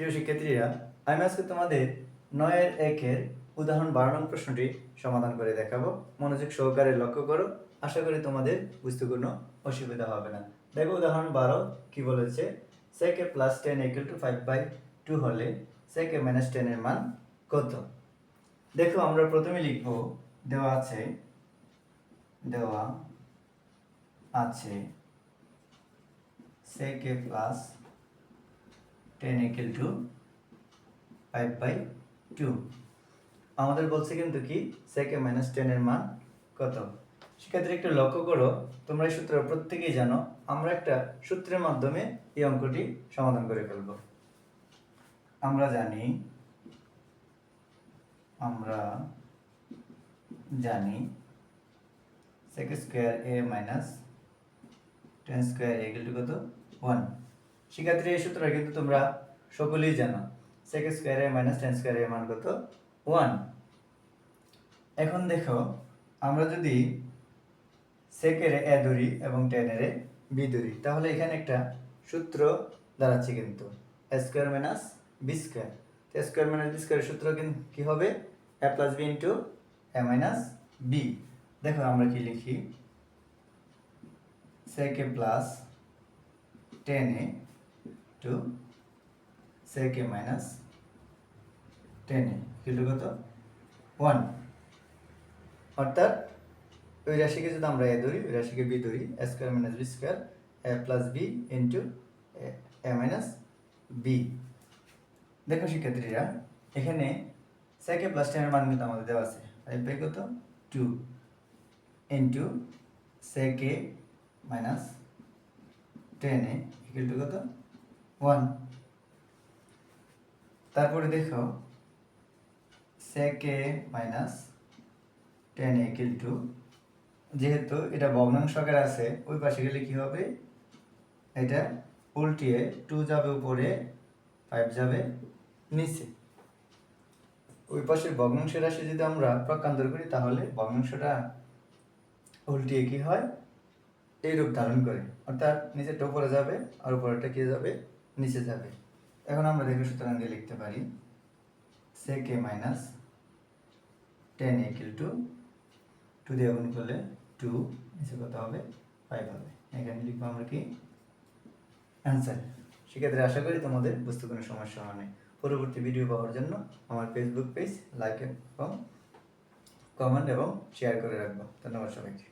প্রিয় শিক্ষার্থীরা আমি আজকে তোমাদের নয়ের একের উদাহরণ বারো নং প্রশ্নটি সমাধান করে দেখাবো। মনোযোগ সহকারে লক্ষ্য করো। আশা করি তোমাদের বুঝতে কোনো অসুবিধা হবে না। দেখো উদাহরণ বারো কি বলেছে? সেকে plus ten equal to five by two হলে সেকে মাইনাস টেনের মান কত? দেখো আমরা প্রথমে লিখব, দেওয়া আছে দেওয়া আছে sec plus tan equal to five by two আমাদের বলছে কিন্তু কি সেকে মাইনাস টেনের মান কত? শিক্ষার্থীরা একটু লক্ষ্য করো, তোমরা এই সূত্র প্রত্যেকেই জানো, আমরা একটা সূত্রের মাধ্যমে এই অঙ্কটি সমাধান করে ফেলব। আমরা জানি আমরা জানি sec square A minus tan square two কত? ওয়ান শিক্ষার্থীরা এই সূত্রটা কিন্তু তোমরা সকলেই জানো। Sec square A minus tan square এর মান কত? ওয়ান এখন দেখো, আমরা যদি সেকের এ ধরি এবং টেনের বি ধরি, তাহলে এখানে একটা সূত্র দাঁড়াচ্ছে কিন্তু। A square minus B square A square minus B স্কোয়ারের সূত্র কিন্তু কী হবে? A plus B into A minus B দেখো, আমরা কি লিখি? Sec plus tan A to sec minus tan kilo কত? ওয়ান অর্থাৎ ওই রাশিকে যদি আমরা এ ধরি, ওই রাশিকে বি ধরি A square minus B square A plus B into A minus B দেখো শিক্ষার্থীরা, এখানে সেকে প্লাস টেনের মান কিন্তু আমাদের দেওয়া আছে। ফাইভ বাই কত? Two into sec minus tan A to কত? ওয়ান তারপরে দেখো সেকে মাইনাস টেন ইকুয়াল টু যেহেতু এটা ভগ্নাংশ আকারে আছে, ওই পাশে গেলে কি হবে? এটা উল্টিয়ে টু যাবে উপরে ফাইভ যাবে নিচে। ওই পাশের ভগ্নাংশের রাশি যদি আমরা প্রকান্তর করি, তাহলে ভগ্নাংশটা উল্টিয়ে কি হয়? এই রূপ ধারণ করে। অর্থাৎ নিচেরটা উপরে যাবে আর উপরেরটা কি যাবে? নিচে যাবে। এখন আমরা দেখে সুতরাং দিয়ে লিখতে পারি sec minus tan equal to two দিয়ে গুণ করলে টু নিচে কত হবে? ফাইভ হবে। এখানে লিখব আমরা কি? অ্যান্সার সেক্ষেত্রে আশা করি তোমাদের বুঝতে কোনো সমস্যা হয়নি পরবর্তী ভিডিও পাওয়ার জন্য আমার ফেসবুক পেজ লাইক এবং কমেন্ট এবং শেয়ার করে রাখব। ধন্যবাদ সবাইকে।